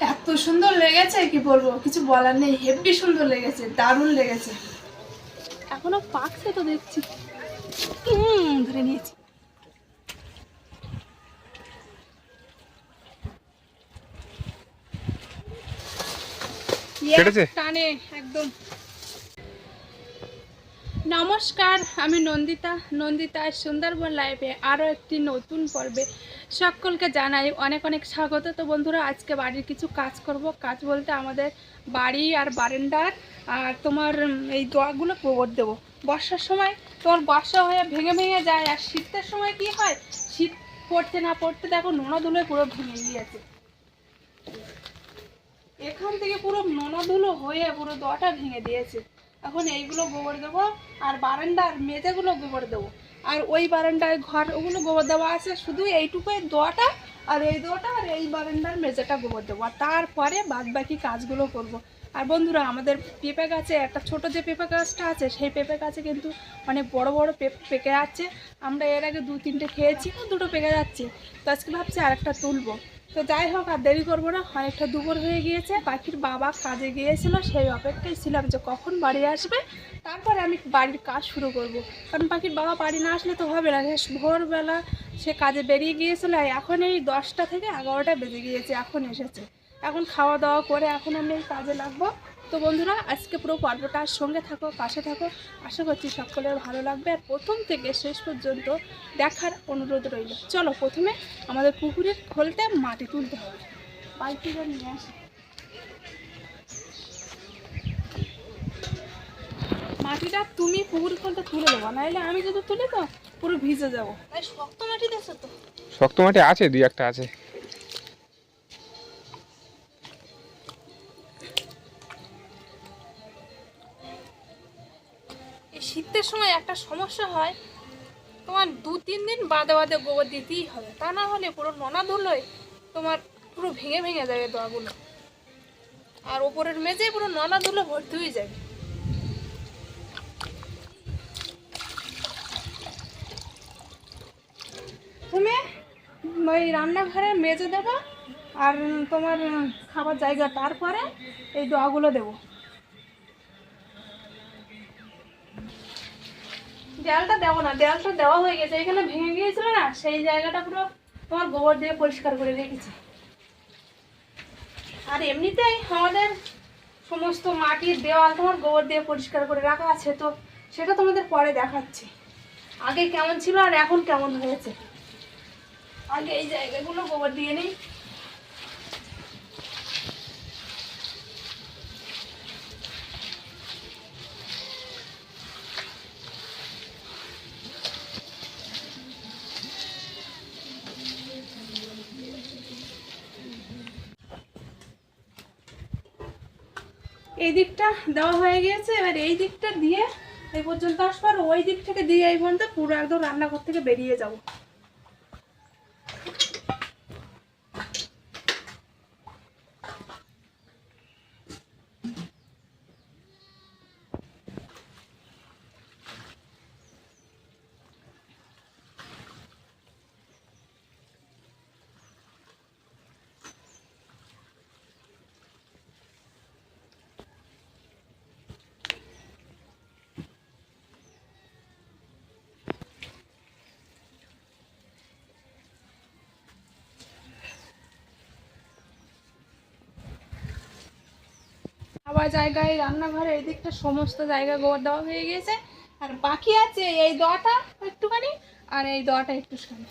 এত সুন্দর লেগেছে কি বলব? কিছু বলার নেই হেভি সুন্দর লেগেছে দারুণ লেগেছে। এখনও পাকছে তো দেখছি। হুম ধরে নিয়েছি। কেটেছে? টানে একদম। নমস্কার, আমি নন্দিতা। নন্দিতা সুন্দরবন লাইভে আরও একটি নতুন পর্বে সকলকে জানাই অনেক অনেক স্বাগত। তো বন্ধুরা, আজকে বাড়ির কিছু কাজ করব। কাজ বলতে আমাদের বাড়ি আর বারান্দার আর তোমার এই দোয়াগুলো গোবর দেবো। বর্ষার সময় তোমার বর্ষা হয়ে ভেঙে ভেঙে যায়, আর শীতের সময় কি হয়? শীত পড়তে না পড়তে দেখো নোনা ধুলো পুরো ভেঙে গিয়েছে। এখান থেকে পুরো নোনাধুলো হয়ে পুরো দটা ভেঙে দিয়েছে। এখন এইগুলো গোবর দেবো, আর বারান্দার মেঝেগুলো গোবর দেবো। আর ওই বারান্দায় ঘর, ওগুলো গোবর দেওয়া আছে, শুধু এইটুকু এই দোয়াটা আর এই দোয়াটা আর এই বারান্দার মেঝেটা গোবর দেবো। আর তারপরে বাদ বাকি কাজগুলো করব। আর বন্ধুরা, আমাদের পেঁপে গাছে একটা ছোট যে পেঁপে গাছটা আছে, সেই পেঁপে গাছে কিন্তু অনেক বড় বড় পেঁপে পেকে যাচ্ছে। আমরা এর আগে দু তিনটে খেয়েছি, দুটো পেকে যাচ্ছে। তো আজকে ভাবছি আরেকটা তুলবো। তো যাই হোক, আর দেরি করব না অনেকটা দুপুর হয়ে গিয়েছে। পাখির বাবা কাজে গিয়েছিল, সেই অপেক্ষায় ছিলাম যে কখন বাড়ি আসবে। তারপরে আমি বাড়ির কাজ শুরু করব। কারণ পাখির বাবা বাড়ি না আসলে তো হবে না, সে ভোরবেলা সে কাজে বেরিয়ে গিয়েছিল এখন এই দশটা থেকে এগারোটা বেজে গিয়েছে, এখন এসেছে। এখন খাওয়া দাওয়া করে এখন আমি কাজে লাগবো। তো বন্ধুরা আজকে পুরো পর্বটার সঙ্গে থাকো পাশে থাকো। আশা করছি সকলের ভালো লাগবে। আর প্রথম থেকে শেষ পর্যন্ত দেখার অনুরোধ রইল। চলো প্রথমে আমাদের পুকুরের খোলতে মাটি তুলতে হবে। বালতি করে নিয়ে আসি। মাটিটা তুমি পুকুর খোলতে তুলে দেবো নাহলে আমি যদি তুলে তো পুরো ভিজে যাব। তাই শক্ত মাটি দেছো তো? শক্ত মাটি আছে দুই একটা আছে। শীতের সময় একটা সমস্যা হয়, তোমার দু, তিন দিন বাদে বাদে গোবর দিতেই হবে। তা না হলে পুরো নোনা ধুলোয় তোমার পুরো ভেঙে ভেঙে যাবে দোয়াগুলো। আর ওপরের মেঝে পুরো নোনা ধুলো ভর্তি হয়ে যাবে। তুমি ওই রান্নাঘরে মেজে দেবো আর তোমার খাবার জায়গা তারপরে এই দোয়াগুলো দেবো। দেয়ালটা দেবো না, দেয়ালটা দেওয়া হয়ে গেছে, এখানে ভেঙে গিয়েছিল না, সেই জায়গাটা পুরো তোমার গোবর দিয়ে পরিষ্কার করে রেখেছি। আর এমনিতেই আমাদের সমস্ত মাটির দেওয়াল তোমার গোবর দিয়ে পরিষ্কার করে রাখা আছে, তো সেটা তোমাদের পরে দেখাচ্ছি। আগে কেমন ছিল আর এখন কেমন হয়েছে? আগে এই জায়গাগুলো গোবর দিয়ে নিই এই দিকটা দেওয়া হয়ে গিয়েছে এবার এই দিকটা দিয়ে এই পর্যন্ত আসব, আর ওই দিক থেকে দিয়ে এই পর্যন্ত পুরো একদম রান্নাঘর থেকে বেরিয়ে যাব। আবার জায়গায়, রান্নাঘরে এই দিকটা সমস্ত জায়গা গোবর দেওয়া হয়ে গিয়েছে আর বাকি আছে এই দটা একটুখানি, আর এই দটা একটুখানি।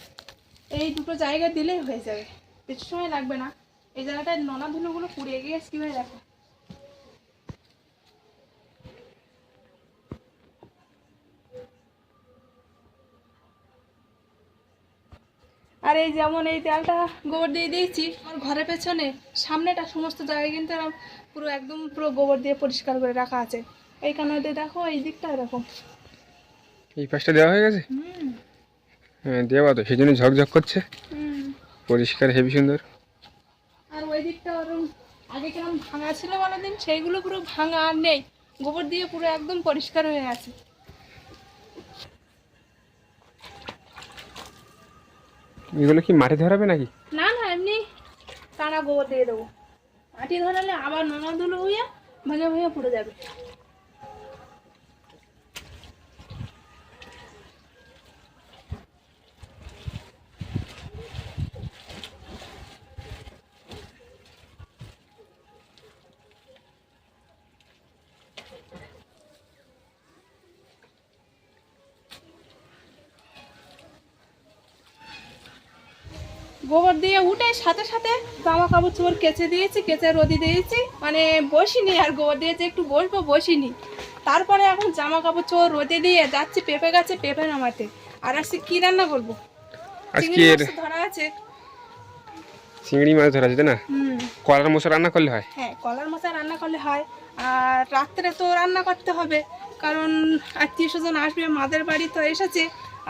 এই দুটো জায়গা দিলেই হয়ে যাবে। বেশি সময় লাগবে না। এই জায়গাটায় ধুলোগুলো পুড়িয়ে গিয়েছে কীভাবে দেখো। এই যেমন এই তেলটা গোবর দিয়ে দিয়েছি আমার ঘরের পেছনে সামনেটা সমস্ত জায়গায় কিন্তু এরকম পুরো একদম পুরো গোবর দিয়ে পরিষ্কার করে রাখা আছে। এই কানাতে দেখো এই দিকটা এরকম এই পাশটা দেওয়া হয়ে গেছে? হুম। হ্যাঁ দেওয়া তো সেই জন্য ঝকঝক করছে। হুম। পরিষ্কার হেভি সুন্দর। আর ওই দিকটা ওরকম আগে কীরকম ভাঙা ছিল বলো দিন সেইগুলো পুরো ভাঙা আর নেই। গোবর দিয়ে পুরো একদম পরিষ্কার হয়ে আছে। এগুলো কি মাটি ধরাবে নাকি? না না, এমনি টানা গোবর দিয়ে দেবো। মাটি ধরালে আবার নোনা ধুলো হইয়া ভেঙে ভেঙে পড়ে যাবে গোবর দিয়ে উঠে সাথে সাথে জামা কাপড় চোপড় কেচে দিয়েছি কেচে রোদি দিয়েছি। মানে বসিনি আর গোবর দিয়েছি একটু বসবো বসিনি। তারপরে এখন জামা কাপড় চোর রোদে দিয়ে যাচ্ছি পেঁপে গাছে পেঁপে নামাতে। আর আজকে কি রান্না করব ধরা আছে। চিংড়ি মাছ ধরা যেতে না? কলার মশলা রান্না করলে হয়? হ্যাঁ কলার মশা রান্না করলে হয়। আর রাত্রে তো রান্না করতে হবে। কারণ আত্মীয় স্বজন আসবে মাদের বাড়ি তো এসেছে।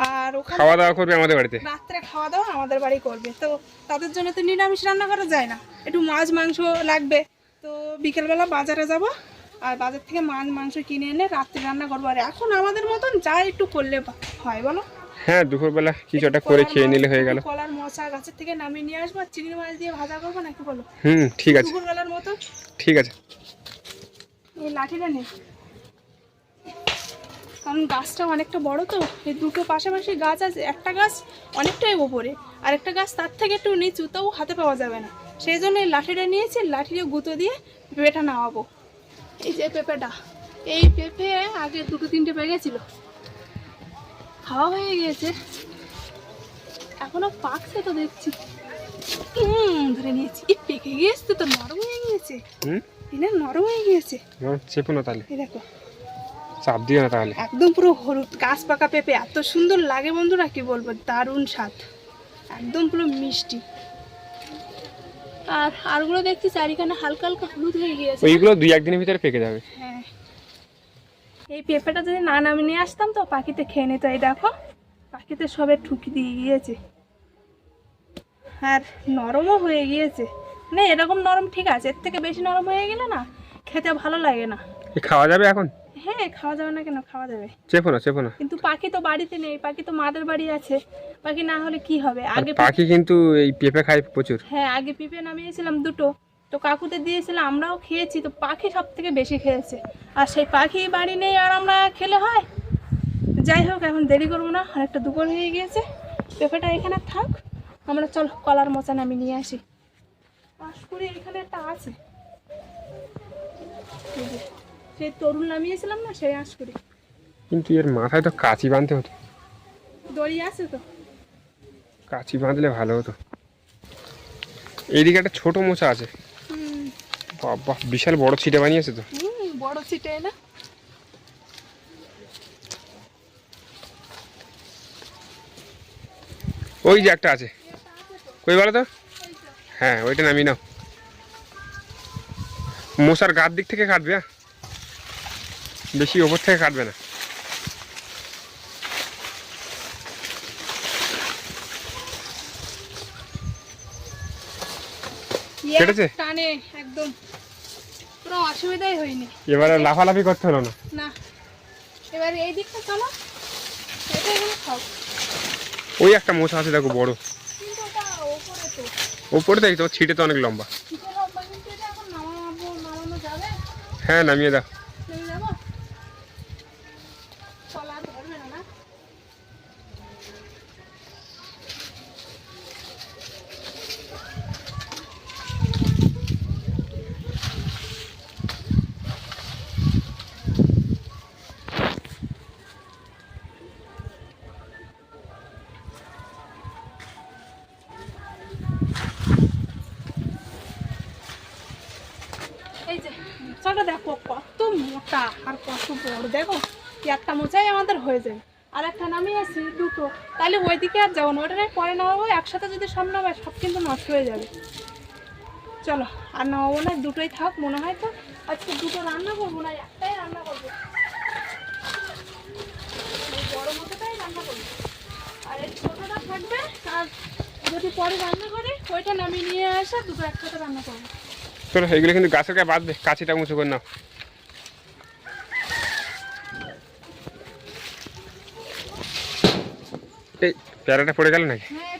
আর ওখানে খাওয়া দাওয়া করবে আমাদের বাড়িতে? রাত্রে খাওয়া দাওয়া আমাদের বাড়ি করবে। তো তাদের জন্য তো নিরামিষ রান্না করা যায় না। একটু মাছ মাংস লাগবে। তো বিকেলবেলা বাজারে যাব। আর বাজার থেকে মাছ মাংস কিনে এনে রাত্রে রান্না করব। আর এখন আমাদের মতন যা একটু করলে হয় বলো? হ্যাঁ দুপুরবেলা কিছু করে খেয়ে নিলে হয়ে গেল। কলার মশা গাছের থেকে নামিয়ে নিয়ে আসব। চিংড়ি মাছ দিয়ে ভাজা করব নাকি বলো? হুম ঠিক আছে। দুপুরবেলার মতো ঠিক আছে। এই লাঠিটা নেই কারণ গাছটা অনেকটা বড় তো এই দুটো পাশাপাশি গাছ আছে একটা গাছ অনেকটাই ওপরে আর একটা গাছ তার থেকে একটু নিচু তাও হাতে পাওয়া যাবে না। সেই জন্য এই লাঠিটা নিয়েছি লাঠিটা গুঁতো দিয়ে পেঁপেটা নামাবো। এই যে পেঁপেটা এই পেঁপে আগে দুটো তিনটে পেকেছিল খাওয়া হয়ে গিয়েছে। এখনও পাকছে তো দেখছি। হুম ধরে নিয়েছি। এই পেকে গিয়েছে তো নরম হয়ে গিয়েছে। নরম হয়ে গিয়েছে। চেপো না তাহলে। দেখো। চাপ দিও না তাহলে। একদম পুরো হলুদ গাছ পাকা পেঁপে এত সুন্দর লাগে বন্ধুরা কি বলব দারুণ স্বাদ। একদম পুরো মিষ্টি। আর আরগুলো দেখছি চারিখানে হালকা হালকা হলুদ হয়ে গিয়েছে। ওইগুলো দুই একদিনের ভিতরে পেকে যাবে। হ্যাঁ। এই পেঁপেটা যদি না নামিয়ে নিয়ে আসতাম তো পাখিতে খেয়ে নিত এই দেখো। পাখিতে সবে ঠুকি দিয়ে গিয়েছে। আর নরমও হয়ে গিয়েছে। না এরকম নরম ঠিক আছে এর থেকে বেশি নরম হয়ে গেলে না খেতে ভালো লাগে না। খাওয়া যাবে এখন? হ্যাঁ খাওয়া যাবে না কেন? খাওয়া যাবে। চেপো না চেপো না। কিন্তু পাখি তো বাড়িতে নেই পাখি তো মাদের বাড়ি আছে। পাখি না হলে কি হবে? আগে পাখি কিন্তু এই পেঁপে খায় প্রচুর। হ্যাঁ আগে পিঁপে নামিয়েছিলাম দুটো। তো কাকুতে দিয়েছিলাম আমরাও খেয়েছি। তো পাখি সব থেকে বেশি খেয়েছে। আর সেই পাখি বাড়ি নেই আর আমরা খেলে হয়? যাই হোক এখন দেরি করব না। অনেকটা দুপুর হয়ে গিয়েছে। পেঁপেটা এখানে থাক। আমরা চল কলার মোচা নামি নিয়ে আসি। পাঁশকুড়ি এখানে একটা আছে। সেই তরুণ নামিয়েছিলাম না সেই আঁশকুড়ি কিন্তু এর মাথায় তো কাঁচি বাঁধতে হতো। দড়ি আছে তো। কাঁচি বাঁধলে ভালো হতো। এইদিকে একটা ছোট মোচা আছে। বাবা বিশাল বড় ছিটে বানিয়েছে তো। বড় সিটে না। ওই যে একটা আছে। কই বলো তো? হ্যাঁ ওইটা নামিয়ে নাও। মশার গার দিক থেকে কাটবে হ্যাঁ? বেশি ওপর থেকে কাটবে না। কেটেছে? টানে একদম। পুরো অসুবিধাই হয়নি। এবারে লাফালাফি করতে হলো না। না। এবার এই দিকটা চলো। এটা এখানে খাও। ওই একটা মশা আছে দেখো বড়। কিন্তু ওপরে তো। ওপরে দেখি তো ছিটে তো অনেক লম্বা কিন্তু এটা এখন নামাবো নামানো যাবে হ্যাঁ নামিয়ে দাও। বড় দেখো একটা মোচাই আমাদের হয়ে যায়। আর একটা নামিয়ে আছি দুটো। তাহলে ওইদিকে আর যাব না ওটা পরে নামাবো, একসাথে যদি সব নামায় সব কিন্তু নষ্ট হয়ে যাবে। চলো, আর নামাবো না, দুটোই থাক, মনে হয় তো। আজকে দুটো রান্না করব না, একটাই রান্না করব। বড় মোচাটাই রান্না করব। আর এই ছোটোটা থাকবে, আর যদি পরে রান্না করি, ওইটা নামিয়ে নিয়ে আসে দুটো একসাথে রান্না করব। চলো, এগুলো কিন্তু গাছের গায়ে বাঁধবে কাছিটা মুছে করে নাও। প্যারাটা পড়ে গেল নাকি? হ্যাঁ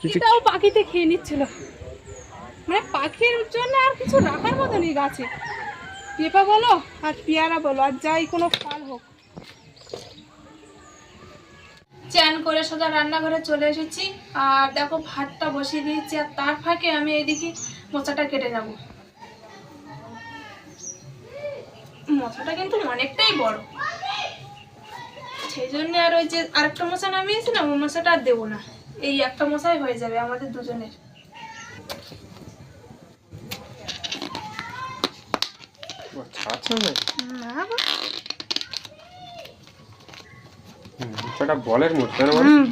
কিছু এটাও পাখিতে খেয়ে নিচ্ছিল। মানে পাখির জন্য আর কিছু রাখার মতো নেই গাছে। পেঁপা বলো আর পেয়ারা বলো আর যাই কোনো ফল হোক। চ্যান করে সোজা রান্নাঘরে চলে এসেছি। আর দেখো ভাতটা বসিয়ে দিয়েছি আর তার ফাঁকে আমি এদিকে মোচাটা কেটে যাব মোচাটা কিন্তু অনেকটাই বড়। সেই জন্য আর ওই যে আরেকটা মশা নামিয়েছিলাম ওই মশাটা আর দেবো না। এই একটা মশাই হয়ে যাবে আমাদের দুজনের। বলের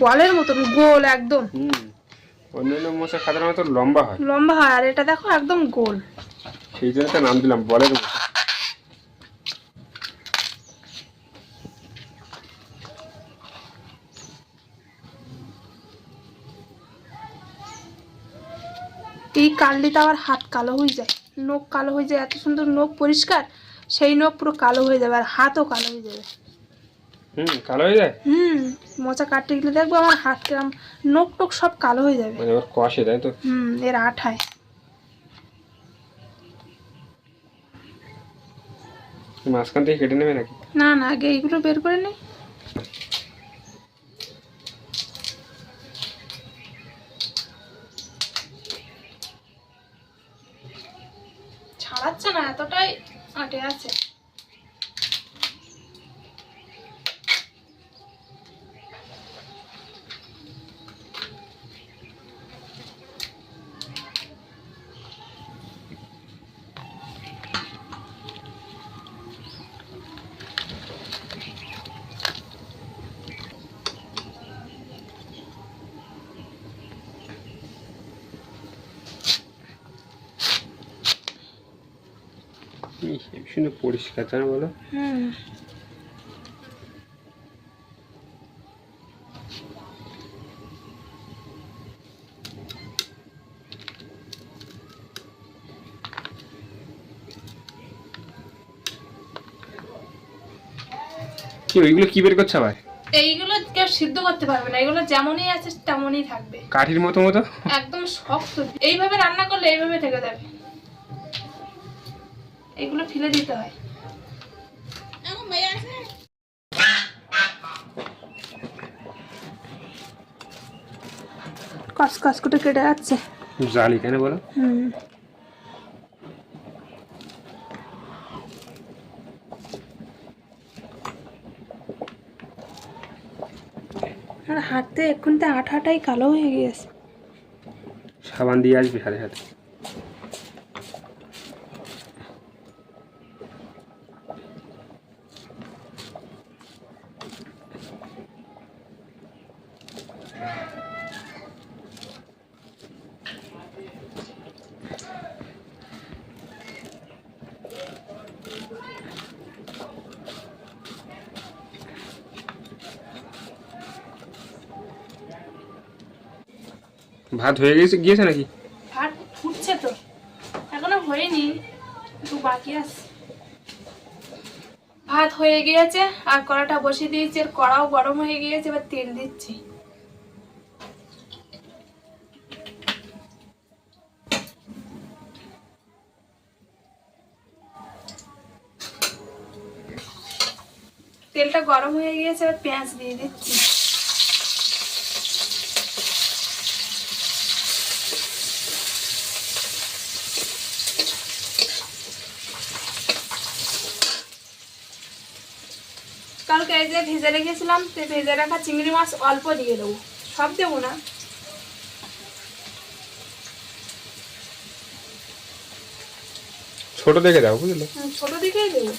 বলের মতন গোল একদম। অন্যান্য মশা সাধারণত লম্বা হয়। লম্বা হয় আর এটা দেখো একদম গোল। সেই জন্য নাম দিলাম বলের মতো। এই কাললিতে আবার হাত কালো হয়ে যায়। নখ কালো হয়ে যায় এত সুন্দর নখ পরিষ্কার সেই নখ পুরো কালো হয়ে যাবে আর হাতও কালো হয়ে যাবে। হুম কালো হয়ে যায়? হুম মোচা কাটতে গেলে দেখব আমার হাত কিরম নখ টোক সব কালো হয়ে যাবে। মানে ওর কষে তাই তো? হুম এর আঠায়। মাঝখান থেকে কেটে নেবে নাকি? না না আগে এইগুলো বের করে নেই আটে আছে। সুন্দর পরিষ্কার তাই না বলো? কি ওইগুলো কি বের করছে আবার? এইগুলো কেউ সিদ্ধ করতে পারবে না এগুলো যেমনই আছে তেমনই থাকবে। কাঠির মতো মতো? একদম শক্ত। এইভাবে রান্না করলে এইভাবে থেকে যাবে। এগুলো ফেলে দিতে হয়। কস কস করে কেটে যাচ্ছে। জালি তাই না বলো? হুম। আর হাতে এক্ষুনি তো আঠাটাই কালো হয়ে গিয়েছে। সাবান দিয়ে আসবি হাতে সাথে ভাত হয়ে গেছে, গিয়েছে নাকি? ভাত ফুটছে তো। এখনও হয়নি, একটু বাকি আছে। ভাত হয়ে গিয়েছে, আর কড়াটা বসিয়ে দিয়েছি, আর কড়াও গরম হয়ে গিয়েছে, এবার তেল দিচ্ছি। তেলটা গরম হয়ে গিয়েছে, এবার পেঁয়াজ দিয়ে দিচ্ছি। কালকে এই যে ভেজে রেখেছিলাম তো ভেজে রাখা চিংড়ি মাছ অল্প দিয়ে দেবো। সব দেবো না। ছোট দেখে দাও বুঝলে? ছোট দেখেই দেবো।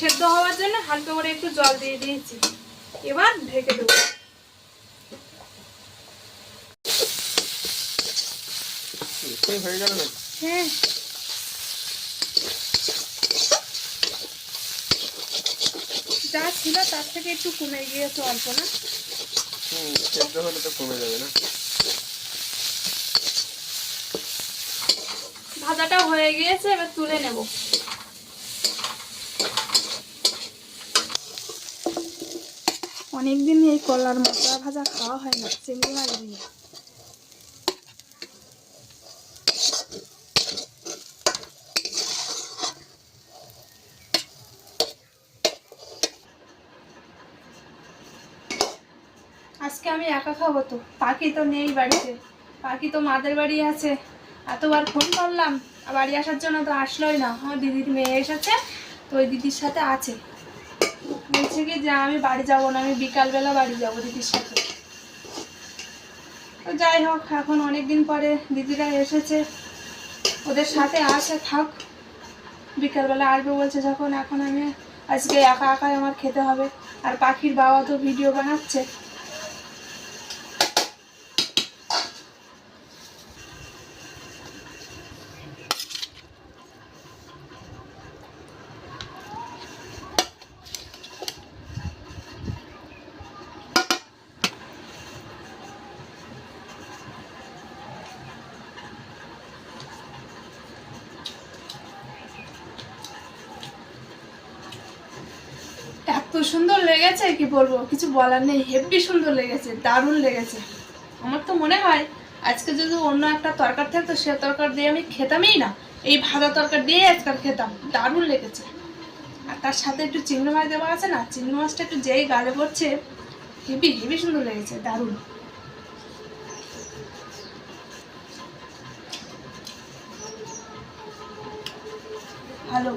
সেদ্ধ হওয়ার জন্য হালকা করে একটু জল দিয়ে দিয়েছি। এবার ঢেকে দেবো। হয়ে গেল হ্যাঁ। যা ছিল তার থেকে একটু কমে গিয়েছে অল্প না? হুম সেদ্ধ হলে তো কমে যাবে না। ভাজাটা হয়ে গিয়েছে এবার তুলে নেব। অনেকদিন এই কলার মশলা ভাজা খাওয়া হয় না, চিংড়ি মাছ দিয়ে। আজকে আমি একা খাব তো, পাখি তো নেই বাড়িতে। পাখি তো মাদের বাড়ি আছে। এতবার ফোন করলাম, বাড়ি আসার জন্য তো আসলোই না। আমার দিদির মেয়ে এসেছে, তো ওই দিদির সাথে আছে। বলছে কি যে আমি বাড়ি যাব না, আমি বিকালবেলা বাড়ি যাব দিদির সাথে। তো যাই হোক, এখন অনেক দিন পরে দিদিরা এসেছে। ওদের সাথে আসে, থাক। বিকালবেলা আসবে বলছে যখন, এখন আমি আজকে একা একাই আমার খেতে হবে। আর পাখির বাবা তো ভিডিও বানাচ্ছে। সুন্দর লেগেছে, কি বলব? কিছু বলার নেই। হেভি সুন্দর লেগেছে, দারুণ লেগেছে। আমার তো মনে হয়, আজকে যদি অন্য একটা তরকার থাকতো, সে তরকার দিয়ে আমি খেতামই না। এই ভাজা তরকার দিয়ে আজকাল খেতাম। দারুণ লেগেছে। আর তার সাথে একটু চিংড়ি মাছ দেওয়া আছে না, চিংড়ি মাছটা একটু যেই গালে পড়ছে হেভি হেভি সুন্দর লেগেছে, দারুণ। ভালো।